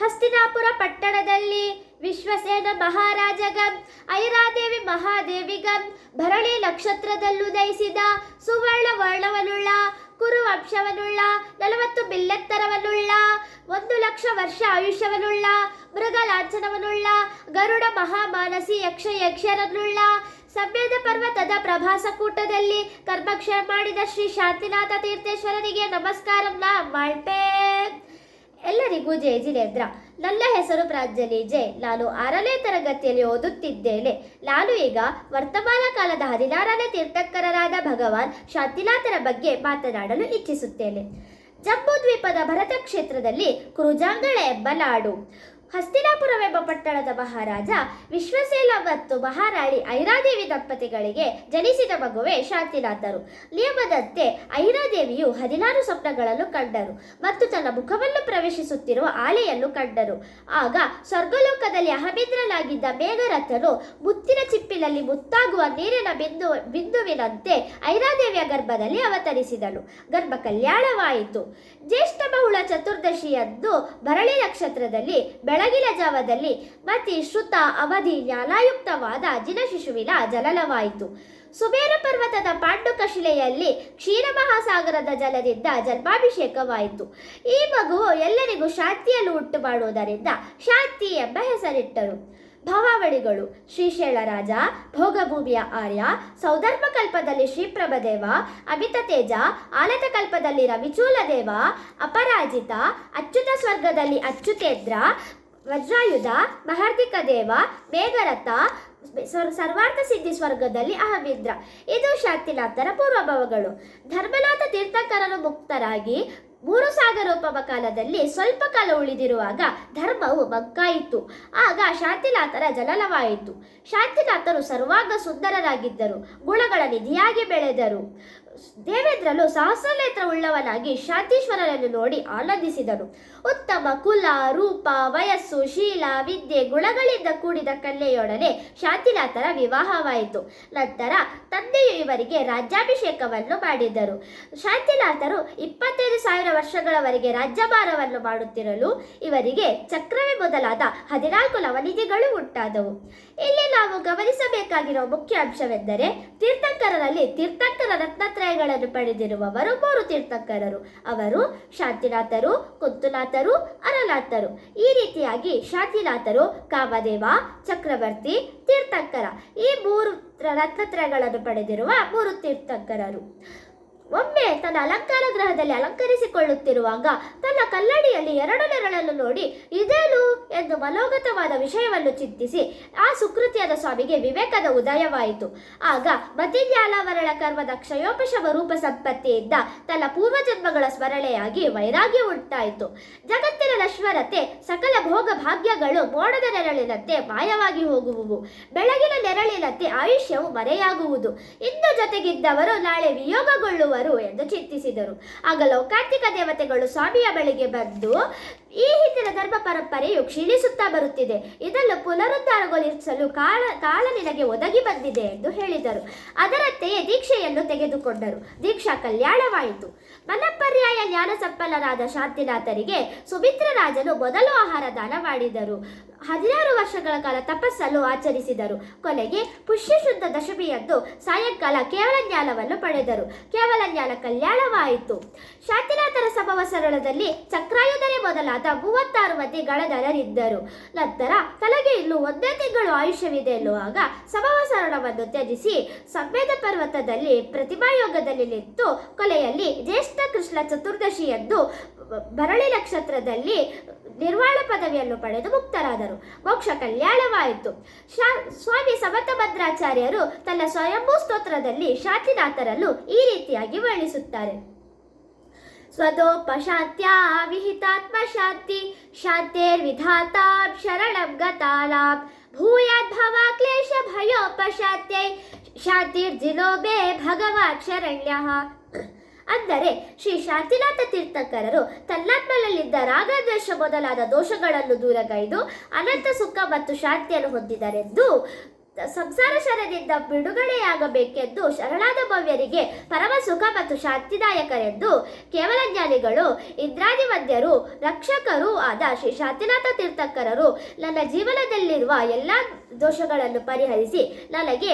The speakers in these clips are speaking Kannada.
ಹಸ್ತಿನಾಪುರ ಪಟ್ಟಣದಲ್ಲಿ ವಿಶ್ವಸೇನ ಮಹಾರಾಜಗ, ಐರಾದೇವಿ ಮಹಾದೇವಿಗ, ಭರಣಿ ನಕ್ಷತ್ರದಲ್ಲೂ ದಯಿಸಿದ ಸುವರ್ಣ ವರ್ಣವನ್ನುಳ್ಳ ಕುರು ವಂಶವನ್ನುಳ್ಳ ನಲವತ್ತು ಬಿಲ್ಲೆತ್ತರವನ್ನುಳ್ಳ ಒಂದು ಲಕ್ಷ ವರ್ಷ ಆಯುಷ್ಯವನ್ನುಳ್ಳ ಮೃಗ ಲಾಂಛನವನ್ನುಳ್ಳ ಗರುಡ ಮಹಾಮಾನಸಿ ಯಕ್ಷ ಯಕ್ಷರನ್ನುಳ್ಳ ಸಮ್ಮೇದ ಪರ್ವತದ ಪ್ರಭಾಸಕೂಟದಲ್ಲಿ ಕೂಟದಲ್ಲಿ ಕರ್ಮಕ್ಷಯ ಮಾಡಿದ ಶ್ರೀ ಶಾಂತಿನಾಥ ತೀರ್ಥೇಶ್ವರನಿಗೆ ನಮಸ್ಕಾರ ಮಾಡ್ಪೇ ಎಲ್ಲರಿಗೂ ಜೈ ಜಿನೇಂದ್ರ ನನ್ನ ಹೆಸರು ಪ್ರಾಂಜಲಿ ಜೆ. ನಾನು ಆರನೇ ತರಗತಿಯಲ್ಲಿ ಓದುತ್ತಿದ್ದೇನೆ. ನಾನು ಈಗ ವರ್ತಮಾನ ಕಾಲದ ಹದಿನಾರನೇ ತೀರ್ಥಂಕರರಾದ ಭಗವಾನ್ ಶಾಂತಿನಾಥರ ಬಗ್ಗೆ ಮಾತನಾಡಲು ಇಚ್ಛಿಸುತ್ತೇನೆ. ಜಂಬೂ ದ್ವೀಪದ ಭರತ ಕ್ಷೇತ್ರದಲ್ಲಿ ಕುರುಜಾಂಗಳ ಎಂಬ ನಾಡು. ಹಸ್ತಿನಾಪುರವೆಂಬ ಪಟ್ಟಣದ ಮಹಾರಾಜ ವಿಶ್ವಸೇಲ ಮತ್ತು ಮಹಾರಾಣಿ ಐರಾದೇವಿ ದಂಪತಿಗಳಿಗೆ ಜನಿಸಿದ ಮಗುವೆ ಶಾಂತಿನಾಥರು. ನಿಯಮದಂತೆ ಐರಾದೇವಿಯು ಹದಿನಾರು ಸ್ವಪ್ನಗಳನ್ನು ಕಂಡರು ಮತ್ತು ತನ್ನ ಮುಖವನ್ನು ಪ್ರವೇಶಿಸುತ್ತಿರುವ ಆಲೆಯನ್ನು ಕಂಡರು. ಆಗ ಸ್ವರ್ಗಲೋಕದಲ್ಲಿ ಅಹಮೇಂದ್ರನಾಗಿದ್ದ ಮೇಘರಥನು ಮುತ್ತಿನ ಚಿಪ್ಪಿನಲ್ಲಿ ಮುತ್ತಾಗುವ ನೀರಿನ ಬಿಂದು, ಬಿಂದುವಿನಂತೆ ಐರಾದೇವಿಯ ಗರ್ಭದಲ್ಲಿ ಅವತರಿಸಿದನು ಗರ್ಭ ಕಲ್ಯಾಣವಾಯಿತು ಜ್ಯೇಷ್ಠ ಬಹುಳ ಚತುರ್ದಶಿಯಂದು ಭರಳಿ ನಕ್ಷತ್ರದಲ್ಲಿ ಬೆಳಗಿನ ಜಾವದಲ್ಲಿ ಮತಿ ಶ್ರುತ ಅವಧಿ ಜ್ಞಾನಾಯುಕ್ತವಾದ ಜಿನಶಿಶುವಿನ ಜಲಲವಾಯಿತು. ಸುಬೇರು ಪರ್ವತದ ಪಾಂಡುಕ ಶಿಲೆಯಲ್ಲಿ ಕ್ಷೀರ ಮಹಾಸಾಗರದ ಜಲದಿಂದ ಜನ್ಮಾಭಿಷೇಕವಾಯಿತು. ಈ ಮಗುವು ಎಲ್ಲರಿಗೂ ಶಾಂತಿಯನ್ನು ಉಂಟು ಮಾಡುವುದರಿಂದ ಶಾಂತಿ ಎಂಬ ಹೆಸರಿಟ್ಟರು. ಭಾವಾವಳಿಗಳು ಶ್ರೀಶೈಳರಾಜ ಭೋಗಭೂಮಿಯ ಆರ್ಯ ಸೌಧರ್ಮ ಕಲ್ಪದಲ್ಲಿ ಶ್ರೀಪ್ರಭದೇವ ಅಮಿತ ತೇಜ ಆಲತ ಕಲ್ಪದಲ್ಲಿ ರವಿಚೂಲದೇವ, ಅಪರಾಜಿತ, ಅಚ್ಯುತ ಸ್ವರ್ಗದಲ್ಲಿ ಅಚ್ಯುತೇಂದ್ರ ವಜ್ರಾಯುಧ ಮಹಾರ್ದಿಕ ದೇವ, ಮೇಘರಥ ಸರ್ವಾರ್ಥ ಸಿದ್ಧಿ ಸ್ವರ್ಗದಲ್ಲಿ ಅಹವಿದ್ರ. ಇದು ಶಾಂತಿನಾಥರ ಪೂರ್ವಭಾವಗಳು. ಧರ್ಮನಾಥ ತೀರ್ಥಂಕರರು ಮುಕ್ತರಾಗಿ ಮೂರು ಸಾಗರೋಪಮ ಕಾಲದಲ್ಲಿ ಸ್ವಲ್ಪ ಕಾಲ ಉಳಿದಿರುವಾಗ ಧರ್ಮವು ಮಗ್ಗಾಯಿತು ಆಗ ಶಾಂತಿನಾಥರ ಜನನವಾಯಿತು. ಶಾಂತಿನಾಥರು ಸರ್ವಾಂಗ ಸುಂದರರಾಗಿದ್ದರು ಗುಣಗಳ ನಿಧಿಯಾಗಿ ಬೆಳೆದರು. ದೇವೇಂದ್ರನು ಉಳ್ಳವನಾಗಿ ಶಾಂತೀಶ್ವರನನ್ನು ನೋಡಿ ಆನಂದಿಸಿದನು. ಉತ್ತಮ ಕುಲ, ರೂಪ, ವಯಸ್ಸು, ಶೀಲ, ವಿದ್ಯೆ, ಗುಣಗಳಿಂದ ಕೂಡಿದ ಕನ್ಯೆಯೊಡನೆ ಶಾಂತಿನಾಥರ ವಿವಾಹವಾಯಿತು. ನಂತರ ತಂದೆಯು ಇವರಿಗೆ ರಾಜ್ಯಾಭಿಷೇಕವನ್ನು ಮಾಡಿದರು. ಶಾಂತಿನಾಥರು ಇಪ್ಪತ್ತೈದು ಸಾವಿರ ವರ್ಷಗಳವರೆಗೆ ರಾಜ್ಯಭಾರವನ್ನು ಮಾಡುತ್ತಿರಲು ಇವರಿಗೆ ಚಕ್ರವೇ ಮೊದಲಾದ ಹದಿನಾಲ್ಕು ನವನಿಧಿಗಳು ಉಂಟಾದವು. ಇಲ್ಲಿ ನಾವು ಗಮನಿಸಬೇಕಾಗಿರುವ ಮುಖ್ಯ ಅಂಶವೆಂದರೆ ತೀರ್ಥಂಕರರಲ್ಲಿ ತೀರ್ಥಂಕರ ರತ್ನತ್ರಯಗಳನ್ನು ಪಡೆದಿರುವವರು ಮೂರು ತೀರ್ಥಂಕರರು. ಅವರು ಶಾಂತಿನಾಥರು, ಕುಂತುನಾಥರು, ಅರನಾಥರು. ಈ ರೀತಿಯಾಗಿ ಶಾಂತಿನಾಥರು, ಕಾಮದೇವ, ಚಕ್ರವರ್ತಿ, ತೀರ್ಥಂಕರ. ಈ ಮೂರು ರತ್ನತ್ರಯಗಳನ್ನು ಪಡೆದಿರುವ ಮೂರು ತೀರ್ಥಂಕರರು. ಒಮ್ಮೆ ತನ್ನ ಅಲಂಕಾರ ಗ್ರಹದಲ್ಲಿ ಅಲಂಕರಿಸಿಕೊಳ್ಳುತ್ತಿರುವಾಗ ತನ್ನ ಕಲ್ಲಡಿಯಲ್ಲಿ ಎರಡು ನೆರಳನ್ನು ನೋಡಿ, ಇದೇನು ಎಂದು ಮನೋಗತವಾದ ವಿಷಯವನ್ನು ಚಿಂತಿಸಿ ಆ ಸುಕೃತಿಯಾದ ಸ್ವಾಮಿಗೆ ವಿವೇಕದ ಉದಯವಾಯಿತು. ಆಗ ಮತಿಜ್ಞಾನಾವರಣ ಕರ್ಮದ ಕ್ಷಯೋಪಶಮ ರೂಪ ಸಂಪತ್ತಿಯಿಂದ ತನ್ನ ಪೂರ್ವಜನ್ಮಗಳ ಸ್ಮರಣೆಯಾಗಿ ವೈರಾಗ್ಯ ಉಂಟಾಯಿತು. ಜಗತ್ತಿನ ನಶ್ವರತೆ, ಸಕಲ ಭೋಗ ಭಾಗ್ಯಗಳು ಮೋಡದ ನೆರಳಿನಂತೆ ಮಾಯವಾಗಿ ಹೋಗುವುವು. ಬೆಳಗಿನ ನೆರಳಿನಂತೆ ಆಯುಷ್ಯವು ಮರೆಯಾಗುವುದು. ಇಂದು ಜೊತೆಗಿದ್ದವರು ನಾಳೆ ವಿಯೋಗಗೊಳ್ಳುವರು ಎಂದು ಚಿಂತಿಸಿದರು. ಆಗ ಲೌಕಾಂತಿಕ ದೇವತೆಗಳು ಸ್ವಾಮಿಯ ಬಳಿಗೆ ಬಂದು ಈ ಹಿಂದಿನ ಧರ್ಮ ಪರಂಪರೆಯು ಕ್ಷೀಣಿಸುತ್ತಾ ಬರುತ್ತಿದೆ. ಇದನ್ನು ಪುನರುದ್ಧಾರಗೊಳಿಸಲು ಕಾಲ ಕಾಲ ನಿನಗೆ ಒದಗಿ ಬಂದಿದೆ ಎಂದು ಹೇಳಿದರು. ಅದರಂತೆಯೇ ದೀಕ್ಷೆಯನ್ನು ತೆಗೆದುಕೊಂಡರು. ದೀಕ್ಷಾ ಕಲ್ಯಾಣವಾಯಿತು. ಮನಪರ್ಯಾಯ ಜ್ಞಾನ ಸಂಪನ್ನರಾದ ಶಾಂತಿನಾಥರಿಗೆ ಸುಮಿತ್ರ ರಾಜನು ಮೊದಲು ಆಹಾರ ದಾನ ಮಾಡಿದರು. ಹದಿನಾರು ವರ್ಷಗಳ ಕಾಲ ತಪಸ್ಸನ್ನು ಆಚರಿಸಿದರು. ಕೊನೆಗೆ ಪುಷ್ಯಶುದ್ಧ ದಶಮಿಯಂದು ಸಾಯಂಕಾಲ ಕೇವಲ ಜ್ಞಾನವನ್ನು ಪಡೆದರು. ಕೇವಲ ಜ್ಞಾನ ಕಲ್ಯಾಣವಾಯಿತು. ಶಾಂತಿನಾಥರ ಸಮವಸರಣದಲ್ಲಿ ಚಕ್ರಾಯುಧನೇ ಮೊದಲಾದ ಮೂವತ್ತಾರು ಮಂದಿ ಗಣಧರರಿದ್ದರು. ನಂತರ ತಲೆಗೆ ಇನ್ನು ಒಂದೇ ತಿಂಗಳು ಆಯುಷ್ಯವಿದೆ ಎನ್ನುವಾಗ ಸಮವಸರಣವನ್ನು ತ್ಯಜಿಸಿ ಸಂವೇದ ಪರ್ವತದಲ್ಲಿ ಪ್ರತಿಮಾಯೋಗದಲ್ಲಿ ನಿಂತು ಕೊಲೆಯಲ್ಲಿ ಜ್ಯೇಷ್ಠ ಕೃಷ್ಣ ಚತುರ್ದಶಿಯಂದು ಬರಳಿ ನಕ್ಷತ್ರದಲ್ಲಿ ನಿರ್ವಾಣ ಪದವಿಯನ್ನು ಪಡೆದು ಮುಕ್ತರಾದರು. ಮೋಕ್ಷ ಕಲ್ಯಾಣವಾಯಿತು. ಶಾ, ಸ್ವಾಮಿ ಸಮತಭದ್ರಾಚಾರ್ಯರು ತನ್ನ ಸ್ವಯಂಭೂ ಸ್ತೋತ್ರದಲ್ಲಿ ಶಾಂತಿನಾಥರನ್ನು ಈ ರೀತಿಯಾಗಿ ವರ್ಣಿಸುತ್ತಾರೆ. ಸ್ವದೋಪಶಾಂತ್ಯ ವಿಹಿತಾತ್ಮ ಶಾಂತಿ ಶಾಂತಿರ್ವಿಧಾತಾಂ, ಶರಣಂ ಗತಾನಾಂ ಭೂಯಾದ್ಭವ, ಕ್ಲೇಶ ಭಯೋಪಶಾತ್ಯ ಶಾಂತಿರ್ ಜಿಲೋಬೆ ಭಗವಾನ್ ಶರಣ್ಯಃ. ಅಂದರೆ ಶ್ರೀ ಶಾಂತಿನಾಥ ತೀರ್ಥಕರರು ತನ್ನಾತ್ಮನಲ್ಲಿದ್ದ ರಾಗದ್ವೇಷ ಮೊದಲಾದ ದೋಷಗಳನ್ನು ದೂರಗೈದು ಅನಂತ ಸುಖ ಮತ್ತು ಶಾಂತಿಯನ್ನು ಹೊಂದಿದರೆಂದು ಸಂಸಾರ ಶರದಿಂದ ಬಿಡುಗಡೆಯಾಗಬೇಕೆಂದು ಶರಣಾದ ಭವ್ಯರಿಗೆ ಪರಮ ಸುಖ ಮತ್ತು ಶಾಂತಿದಾಯಕರೆಂದು ಕೇವಲ ಜ್ಞಾನಿಗಳು ಇಂದ್ರಾದಿ ಮಧ್ಯರು ರಕ್ಷಕರು ಆದ ಶ್ರೀ ಶಾಂತಿನಾಥ ತೀರ್ಥಕರರು ನನ್ನ ಜೀವನದಲ್ಲಿರುವ ಎಲ್ಲ ದೋಷಗಳನ್ನು ಪರಿಹರಿಸಿ ನನಗೆ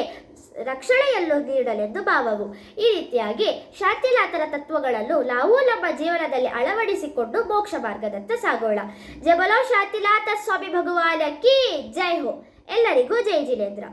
ರಕ್ಷಣೆಯನ್ನು ನೀಡಲೆಂದು ಭಾವವು. ಈ ರೀತಿಯಾಗಿ ಶಾಂತಿಲಾತರ ತತ್ವಗಳನ್ನು ನಾವು ನಮ್ಮ ಜೀವನದಲ್ಲಿ ಅಳವಡಿಸಿಕೊಂಡು ಮೋಕ್ಷ ಮಾರ್ಗದತ್ತ ಸಾಗೋಣ. ಜಬಲೋ ಶಾಂತಿನಾಥ ಸ್ವಾಮಿ ಭಗವಾನ ಕಿ ಜೈ ಹೋ. ಎಲ್ಲರಿಗೂ ಜೈ ಜಿನೇಂದ್ರ